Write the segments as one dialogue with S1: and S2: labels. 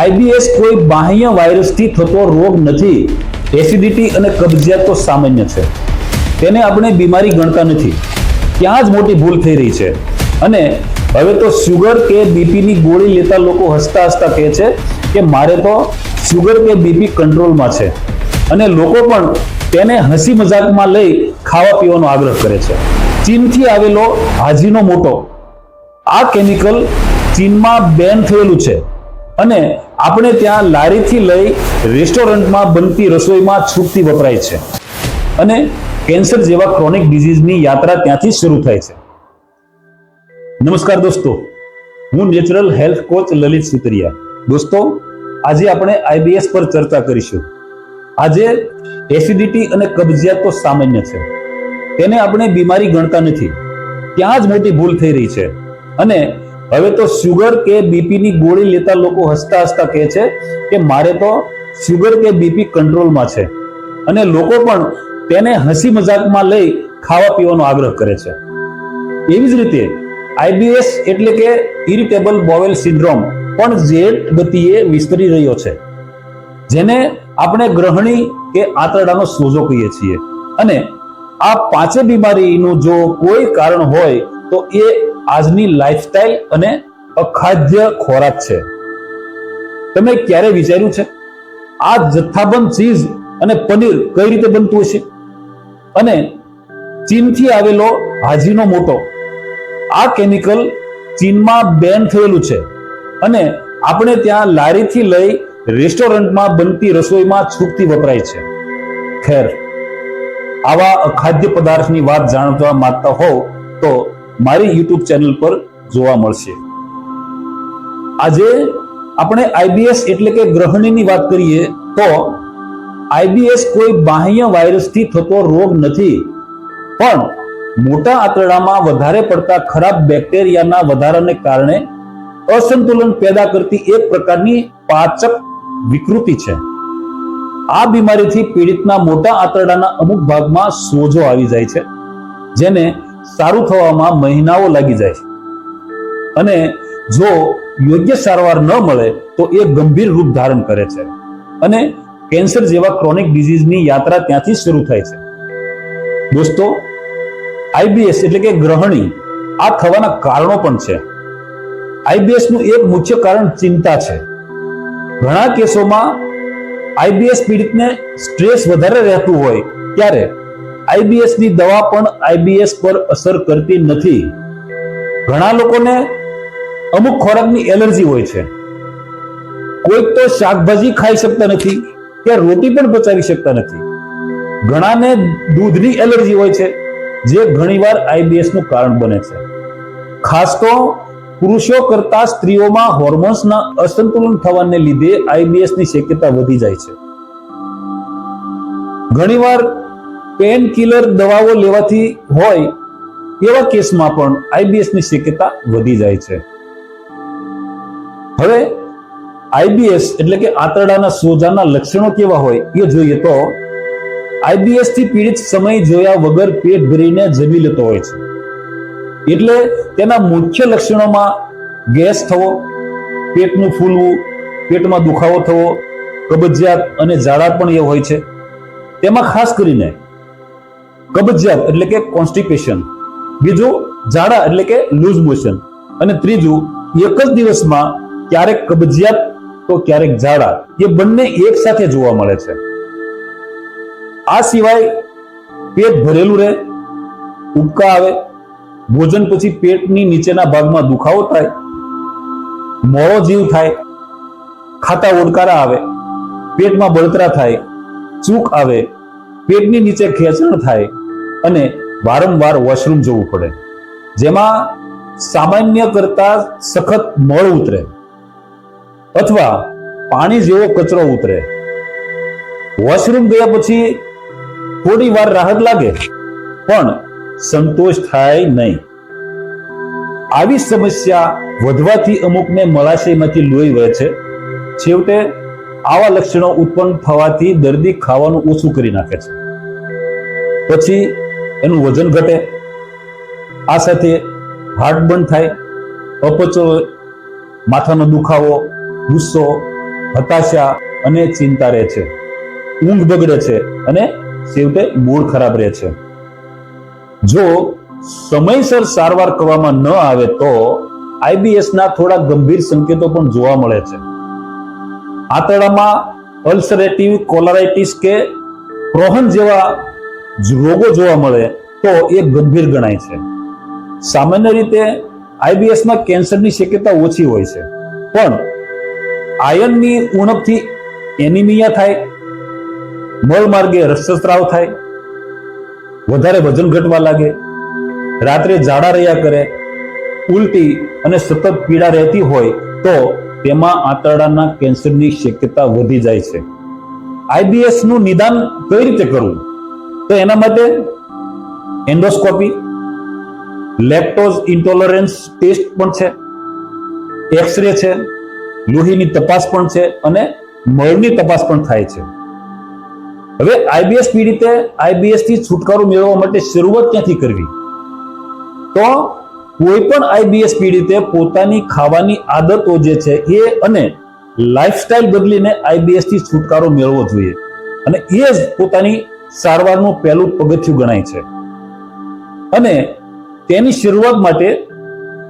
S1: IBS કોઈ બાહ્ય વાયરસથી થતો રોગ નથી. એસિડિટી અને કબજિયાત તો સામાન્ય છે. તેને આપણે બીમારી ગણતા નથી. ત્યાં જ મોટી ભૂલ થઈ રહી છે. અને હવે તો શુગર કે બીપીની ગોળી લેતા લોકો હસતા હસતા કહે છે કે મારે તો શુગર કે બીપી કંટ્રોલમાં છે. અને લોકો પણ તેને હસી મજાકમાં લઈ ખાવા પીવાનો આગ્રહ કરે છે. ચીનથી આવેલો હાજીનો મોટો. આ કેમિકલ ચીનમાં બેન થયેલું છે. અને આપણે ત્યાં લારીથી લઈ રેસ્ટોરન્ટમાં બનતી રસોઈમાં છૂટથી વપરાય છે. અને કેન્સર જેવા ક્રોનિક ડિઝીઝની યાત્રા ત્યાંથી શરૂ થાય છે. નમસ્કાર દોસ્તો, હું natural health coach Lalit Sutariya. દોસ્તો, આજે આપણે આઈબીએસ પર ચર્ચા કરીશું. આજે એસિડિટી અને કબજિયાત તો સામાન્ય છે. તેને આપણે બીમારી ગણતા નથી. ત્યાં જ મોટી ભૂલ થઈ રહી છે. અને હવે તો સુગર કે બીપીની ગોળી લેતા લોકો હસતા હસતા કહે છે કે મારે તો સુગર કે બીપી કંટ્રોલમાં છે. અને લોકો પણ તેને હસી મજાકમાં લઈ ખાવા પીવાનો આગ્રહ કરે છે. એવી જ રીતે આઈબીએસ એટલે કે ઇરિટેબલ બોવેલ સિન્ડ્રોમ પણ ઝેડ ગતિએ વિસ્તરી રહ્યો છે. જેને આપણે ગ્રહણી કે આંતરડાનો સોજો કહીએ છીએ. અને આ પાંચે બીમારીનું જો કોઈ કારણ હોય તો એ આજની લાઈફસ્ટાઈલ અને અખાદ્ય ખોરાક છે. તમે ક્યારે વિચાર્યું છે? આ જથ્થાબંધ ચીઝ અને પનીર કઈ રીતે બનતું હશે? અને ચીનથી આવેલો હાજીનો મોટો, આ કેમિકલ ચીનમાં બેન થયેલું છે. અને આપણે ત્યાં લારીથી લઈ રેસ્ટોરન્ટમાં બનતી રસોઈમાં છૂટતી વપરાય છે. ખેર, આવા અખાદ્ય પદાર્થની વાત જાણવા માંગતા હોવ તો મારી યુટ્યુબ ચેનલ પર જોવા મળશે. આજે આપણે આઈબીએસ એટલે કે ગ્રહણીની વાત કરીએ તો આઈબીએસ કોઈ બાહ્ય વાયરસથી થતો રોગ નથી. પણ મોટા આંતરડામાં વધારે પડતા ખરાબ બેક્ટેરિયાના વધારાને કારણે અસંતુલન પેદા કરતી એક પ્રકારની પાચક વિકૃતિ છે. આ બીમારીથી પીડિતના મોટા આંતરડાના અમુક ભાગમાં સોજો આવી જાય છે, જેને સારું થવામાં મહિનાઓ લાગી જાય છે. અને જો યોગ્ય સારવાર ન મળે, તો એ ગંભીર રૂપ ધારણ કરે છે. અને કેન્સર જેવા ક્રોનિક ડિઝીઝની યાત્રા ત્યાંથી શરૂ થાય છે. દોસ્તો આઈબીએસ એટલે કે ગ્રહણી, આ થવાના કારણો પણ છે. આઈબીએસનું એક મુખ્ય કારણ ચિંતા છે. ઘણા કેસોમાં આઈબીએસ પીડિતને સ્ટ્રેસ વધારે રહેતું હોય, ત્યારે આઈબીએસની દવા પણ આઈબીએસ પર અસર કરતી નથી. ઘણા લોકોને અમુક ખોરાકની એલર્જી હોય છે. કોઈક તો શાકભાજી ખાઈ શકતા નથી કે રોટી પણ પચાવી શકતા નથી. ઘણાને દૂધની એલર્જી હોય છે, જે ઘણીવાર આઈબીએસનું કારણ બને છે. ખાસ તો પુરુષો કરતા સ્ત્રીઓમાં હોર્મોન્સના અસંતુલન થવાને લીધે આઈબીએસની શક્યતા વધી જાય છે. ઘણીવાર પેન કિલર દવાઓ લેવાથી હોય એવા કેસમાં પણ આઈબીએસની શક્યતા વધી જાય છે. હવે આઈબીએસ એટલે કે આંતરડાના સોજાના લક્ષણો કેવા હોય એ જોઈએ તો આઈબીએસથી પીડિત સમય જોયા વગર પેટ ભરીને જમી લેતો હોય છે. એટલે તેના મુખ્ય લક્ષણોમાં ગેસ થવો, પેટનું ફૂલવું, પેટમાં દુખાવો થવો, કબજિયાત અને ઝાડા પણ એ હોય છે. તેમાં ખાસ કરીને કબજિયાત એટલે કે કોન્સ્ટિપેશન બીજું ઝાડા એટલે કે લૂઝ મોશન અને ત્રીજું, એક જ દિવસમાં ક્યારેક કબજિયાત તો ક્યારેક ઝાડા. એ બંને એક સાથે જોવા મળે છે. આ સિવાય પેટ ભરેલું રહે, ઉબકા આવે, ભોજન પછી પેટની નીચેના ભાગમાં દુખાવો થાય મોળો જીવ થાય, ખાતા ઓડકારા આવે, પેટમાં બળતરા થાય, ચૂક આવે, પેટની નીચે ખેંચણ થાય અને વારંવાર વોશરૂમ જવું પડે. જેમાં સામાન્ય કરતા સખત મળ ઉતરે અથવા પાણી જેવો કચરો ઉતરે. વોશરૂમ ગયા પછી થોડી વાર રાહત લાગે, પણ સંતોષ થાય નહીં. આવી સમસ્યા વધવાથી અમુકને મળાશયમાંથી લોહી વહે છે. છેવટે આવા લક્ષણો ઉત્પન્ન થવાથી દર્દી ખાવાનું ઓછું કરી નાખે છે. પછી એનું વજન ઘટે. આ સાથે હાર્ટ બંધ થાય, અપચો, માથાનો દુખાવો, ગુસ્સો, હતાશા અને ચિંતા રહે છે. ઊંઘ બગડે છે અને છેવટે મૂળ ખરાબ રહે છે. જો સમયસર સારવાર કરવામાં ન આવે તો આઈબીએસ ના થોડા ગંભીર સંકેતો પણ જોવા મળે છે. આંતરડામાં અલ્સરેટિવ કોલરાઇટિસ કે પ્રોહન જેવા રોગો જોવા મળે તો એ ગંભીર ગણાય છે. સામાન્ય રીતે આઈબીએસમાં કેન્સરની શક્યતા ઓછી હોય છે. પણ આયનની ઉણપથી એનિમિયા થાય, મળ માર્ગે રક્તસ્રાવ થાય, વધારે વજન ઘટવા લાગે, રાત્રે જાડા રહ્યા કરે, ઉલટી અને સતત પીડા રહેતી હોય તો તેમાં આંતરડાના કેન્સરની શક્યતા વધી જાય છે. આઈબીએસનું નિદાન કઈ રીતે કરવું? તો એના માટે એન્ડોસ્કોપી લેપ્ટોઝ ઇન્ટોલરન્સ ટેસ્ટ પણ છે, એક્સરે છે, લોહીની તપાસ પણ છે અને મળની તપાસ પણ થાય છે. હવે આઈબીએસ પીડિતે આઈબીએસથી છુટકારો મેળવવા માટે શરૂઆત ક્યાંથી કરવી? તો કોઈ પણ આઈબીએસ પીડિતે પોતાની ખાવાની આદતો જે છે એ અને લાઈફસ્ટાઈલ બદલીને આઈબીએસથી છુટકારો મેળવવો જોઈએ. અને એ જ પોતાની સારવારનું પહેલું પગથિયું ગણાય છે. અને તેની શરૂઆત માટે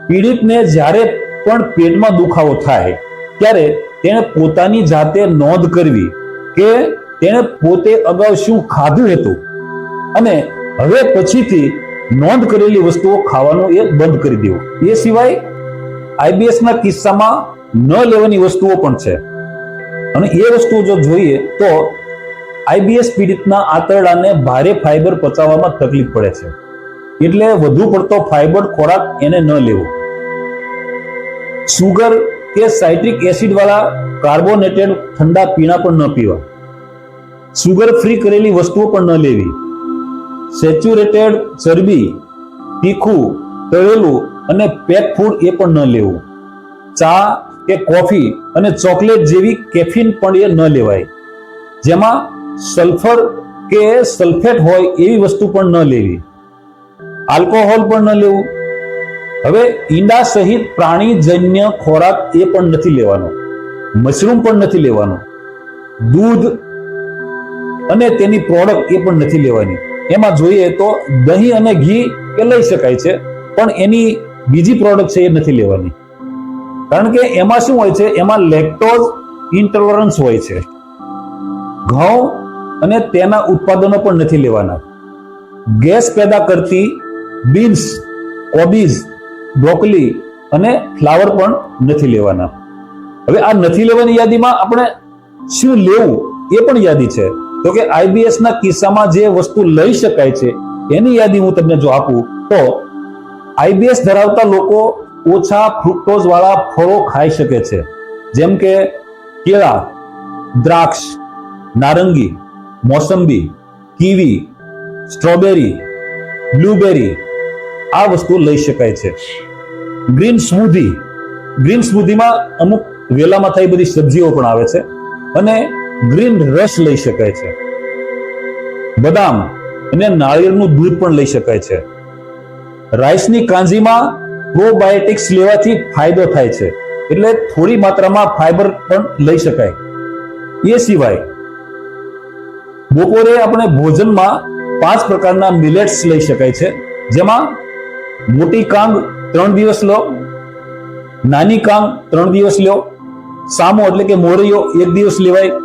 S1: પીડિતને જ્યારે પણ પેટમાં દુખાવો થાય, ત્યારે તેણે પોતાની જાતે નોંધ કરવી કે તેણે પોતે અગાઉ શું ખાધું હતું. અને હવે પછીથી નોંધ કરેલી વસ્તુઓ ખાવાનું એ બંધ કરી દેવું. એ સિવાય આઈબીએસના કિસ્સામાં ન લેવાની વસ્તુઓ પણ છે. અને એ વસ્તુઓ જો જોઈએ તો આઈબીએસ પીડિતના આંતરડાને ભારે ફાઈબર પચાવવામાં તકલીફ પડે છે. એટલે વધુ પડતો ફાઈબર ખોરાક એને ન લેવો. સુગર કે સાઇટ્રિક એસિડ વાળા કાર્બોનેટેડ ઠંડા પીણા પણ ન પીવા. સુગર ફ્રી કરેલી વસ્તુઓ પણ ન લેવી. સેચ્યુરેટેડ ચરબી, તીખું, તળેલું અને પેક ફૂડ એ પણ ન લેવું. ચા કે કોફી અને ચોકલેટ જેવી કેફીન પણ એ ન લેવાય. જેમાં સલ્ફર કે સલ્ફેટ હોય એવી વસ્તુ પણ ન લેવી. આલ્કોહોલ પણ ન લેવું. હવે ઈંડા સહિત પ્રાણીજન્ય ખોરાક એ પણ નથી લેવાનો. મશરૂમ પણ નથી લેવાનો. દૂધ અને તેની પ્રોડક્ટ એ પણ નથી લેવાની. એમાં જોઈએ તો દહીં અને ઘી એ લઈ શકાય છે, પણ એની બીજી પ્રોડક્ટ છે એ નથી લેવાની. કારણ કે એમાં શું હોય છે? એમાં લેક્ટોઝ ઇન્ટોલરન્સ હોય છે. ઘઉં અને તેના ઉત્પાદનો પણ નથી લેવાના. ગેસ પેદા કરતી બીન્સ કોબીઝ બ્રોકલી અને ફ્લાવર પણ નથી લેવાના. હવે આ નથી લેવાની યાદીમાં આપણે શું લેવું એ પણ યાદી છે. તો કે આઈબીએસ ના કિસ્સામાં જે વસ્તુ લઈ શકાય છે, એની યાદી હું તમને જો આપું, તો આઈબીએસ ધરાવતા લોકો ઓછા ફ્રુક્ટોઝ વાળા ફળો ખાઈ શકે છે. જેમ કે કેળા, દ્રાક્ષ, નારંગી મોસંબી, કીવી, સ્ટ્રોબેરી, બ્લુબેરી આ વસ્તુ લઈ શકાય છે. ગ્રીન સ્મૂધી, ગ્રીન સ્મૂધીમાં અમુક વેલામાં થઈ બધી સબ્જીઓ પણ આવે છે અને ગ્રીન રસ લઈ શકાય છે. બદામ અને નાળિયેરનું દૂધ પણ લઈ શકાય છે. રાઈસની કાંજીમાં પ્રોબાયોટિક્સ લેવાથી ફાયદો થાય છે. એટલે થોડી માત્રામાં ફાઈબર પણ લઈ શકાય. એ સિવાય બપોરે આપણે ભોજનમાં પાંચ પ્રકારના મિલેટ્સ લઈ શકાય છે. જેમાં મોટી કાંગ ત્રણ દિવસ લો, નાની કાંગ ત્રણ દિવસ લો, સામો એટલે કે મોરૈયો એક દિવસ લેવાય,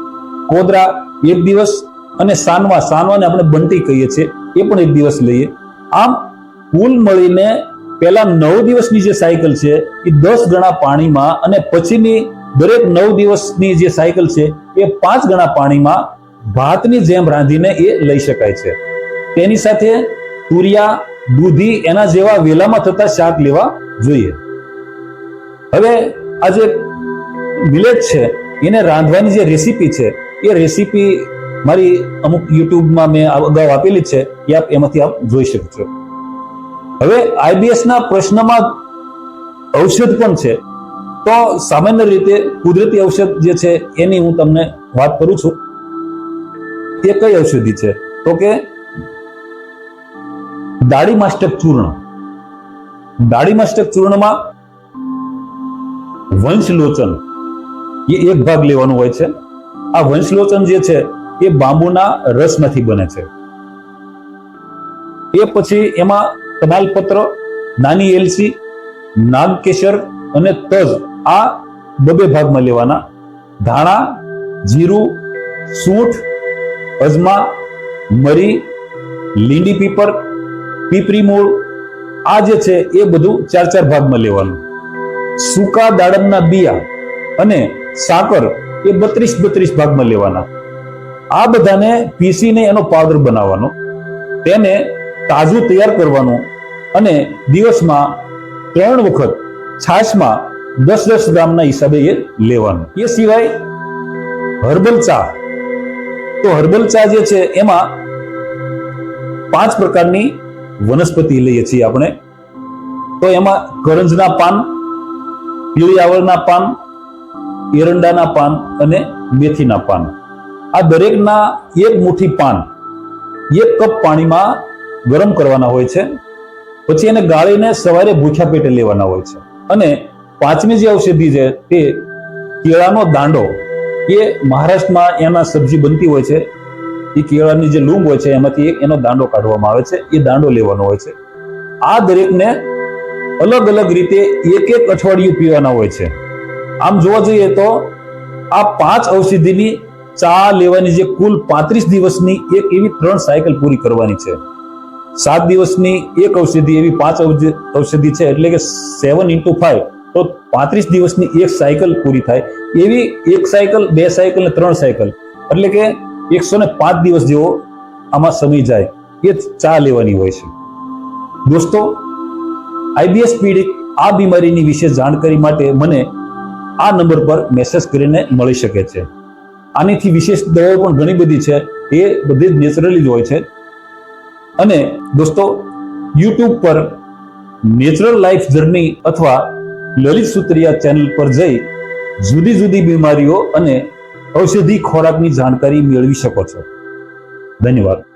S1: કોદરા એક દિવસ અને સાનવા. સાનવાને આપણે બંટી કહીએ છીએ, એ પણ એક દિવસ લઈએ. આમ કુલ મળીને પહેલા નવ દિવસની જે સાયકલ છે, એ દસ ગણા પાણીમાં અને પછીની દરેક નવ દિવસની જે સાયકલ છે, એ પાંચ ગણા પાણીમાં ભાતની જેમ રાંધીને એ લઈ શકાય છે. તેની સાથે તુરિયા, દૂધી એના જેવા વેલામાં થતા શાક લેવા જોઈએ. હવે આ જે મિલેટ છે, એને રાંધવાની જે રેસીપી છે, એ રેસીપી મારી અમુક યુટ્યુબમાં મેં અગાઉ આપેલી છે, એ આપ એમાંથી આપ જોઈ શકશો હવે આઈબીએસના પ્રશ્નમાં ઔષધ પણ છે, તો સામાન્ય રીતે કુદરતી ઔષધ જે છે, એની હું તમને વાત કરું છું. એ કઈ ઔષધિ છે? તો કે દાડી માસ્ટક ચૂર્ણ. દાડી માસ્ટક ચૂર્ણમાં વંશલોચન. એ એક ભાગ લેવાનો હોય છે. આ વંશલોચન જે છે, એ બાંબુના રસમાંથી બને છે. એ પછી એમાં તમાલપત્ર, નાની એલસી, નાગકેસર અને તજ આ બબે ભાગમાં લેવાના. ધાણા, જીરું, સૂંઠ અજમા, મરી, લીંડી પીપર, પીપરી મૂળ, આ જે છે એ બધું ચાર ચાર ભાગમાં લેવાનું. સૂકા દાડમના બિયા અને સાકર એ બત્રીસ બત્રીસ ભાગમાં લેવાના. આ બધાને પીસીને એનો પાવડર બનાવવાનો, તેને તાજું તૈયાર કરવાનું અને દિવસમાં ત્રણ વખત છાશમાં દસ દસ ગ્રામના હિસાબે એ લેવાનું. એ સિવાય હર્બલ ચા તો હર્બલ ચા જે છે એમાં પાંચ પ્રકારની વનસ્પતિ લઈએ છીએ આપણે. તો એમાં કરંજના પાન પીળી આવળના પાન, એરંડાના પાન અને મેથીના પાન. આ દરેકના એક મુઠ્ઠી પાન એક કપ પાણીમાં ગરમ કરવાના હોય છે. પછી એને ગાળીને સવારે ભૂખ્યા પેટે લેવાના હોય છે. અને પાંચમી જે ઔષધિ છે તે કેળાનો દાંડો એ મહારાષ્ટ્રમાં એના સબ્જી બનતી હોય છે, એ કેળાની જે લૂંબ હોય છે, એમાંથી એક એનો દાંડો કાઢવામાં આવે છે, એ દાંડો લેવાનો હોય છે. આ દરેકને અલગ અલગ રીતે એક એક અઠવાડિયું પીવાના હોય છે. આમ જોવા જઈએ તો આ પાંચ ઔષધિની ચા લેવાની જે કુલ પાંત્રીસ દિવસની એક એવી ત્રણ સાયકલ પૂરી કરવાની છે. સાત દિવસની એક ઔષધિ એવી પાંચ ઔષધિ છે, એટલે કે સેવન ઇન્ટુ ફાઈવ, તો પાંત્રીસ દિવસની એક સાયકલ પૂરી થાય. એવી એક સાયકલ બે સાયકલ ને ત્રણ સાયકલ એટલે કે એકસો ને પાંચ દિવસ જેવો આમાં સમય જાય. એ ચા લેવાની હોય છે. દોસ્તો આઈબીએસ પીડિત આ બીમારીની વિશે જાણકારી માટે મને આ નંબર પર મેસેજ કરીને મળી શકે છે. આનીથી વિશેષ દવાઓ પણ ઘણી બધી છે. એ બધી જ નેચરલી જ હોય છે. અને દોસ્તો યુટ્યુબ પર નેચરલ લાઈફ જર્ની અથવા લલિત સુત્રિયા ચેનલ પર જઈ જુદી જુદી બીમારીઓ અને ઔષધિ ખોરાકની જાણકારી મેળવી શકો છો. ધન્યવાદ.